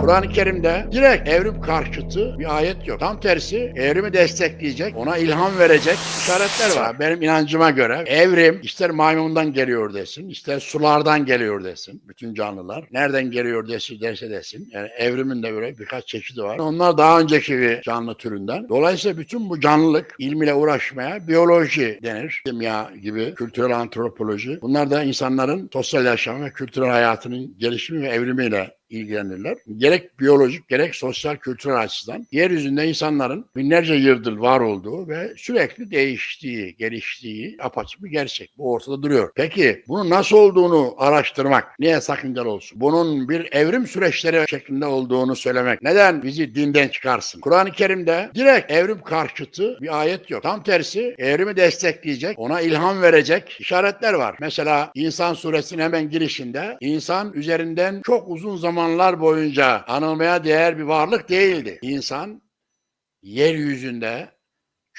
Kur'an-ı Kerim'de direkt evrim karşıtı bir ayet yok. Tam tersi evrimi destekleyecek, ona ilham verecek işaretler var. Benim inancıma göre evrim ister maymundan geliyor desin, ister sulardan geliyor desin. Bütün canlılar. Nereden geliyor desin, derse desin. Yani evrimin de böyle birkaç çeşidi var. Onlar daha önceki bir canlı türünden. Dolayısıyla bütün bu canlılık ilmiyle uğraşmaya biyoloji denir. Kimya gibi, kültürel antropoloji. Bunlar da insanların sosyal yaşam ve kültürel hayatının gelişimi ve evrimiyle ilgilenirler. Gerek biyolojik gerek sosyal kültürel açıdan yeryüzünde insanların binlerce yıldır var olduğu ve sürekli değiştiği, geliştiği apaçık bir gerçek. Bu ortada duruyor. Peki bunun nasıl olduğunu araştırmak niye sakıncalı olsun? Bunun bir evrim süreçleri şeklinde olduğunu söylemek neden bizi dinden çıkarsın? Kur'an-ı Kerim'de direkt evrim karşıtı bir ayet yok. Tam tersi evrimi destekleyecek, ona ilham verecek işaretler var. Mesela İnsan suresinin hemen girişinde insan üzerinden çok uzun zamanlar boyunca anılmaya değer bir varlık değildi. İnsan yeryüzünde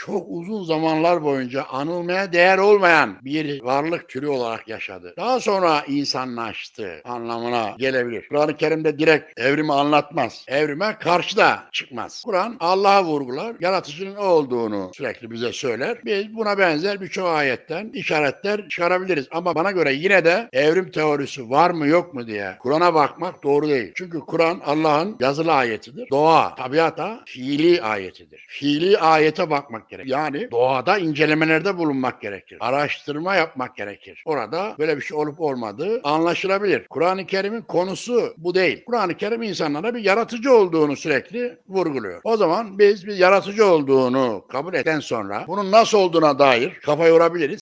çok uzun zamanlar boyunca anılmaya değer olmayan bir varlık türü olarak yaşadı. Daha sonra insanlaştı anlamına gelebilir. Kur'an-ı Kerim'de direkt evrimi anlatmaz. Evrime karşı da çıkmaz. Kur'an Allah'a vurgular, yaratıcının olduğunu sürekli bize söyler. Biz buna benzer birçok ayetten işaretler çıkarabiliriz. Ama bana göre yine de evrim teorisi var mı yok mu diye Kur'an'a bakmak doğru değil. Çünkü Kur'an Allah'ın yazılı ayetidir. Doğa, tabiata fiili ayetidir. Fiili ayete bakmak gerek. Yani doğada incelemelerde bulunmak gerekir. Araştırma yapmak gerekir. Orada böyle bir şey olup olmadığı anlaşılabilir. Kur'an-ı Kerim'in konusu bu değil. Kur'an-ı Kerim insanlara bir yaratıcı olduğunu sürekli vurguluyor. O zaman biz bir yaratıcı olduğunu kabul eden sonra bunun nasıl olduğuna dair kafa yorabiliriz.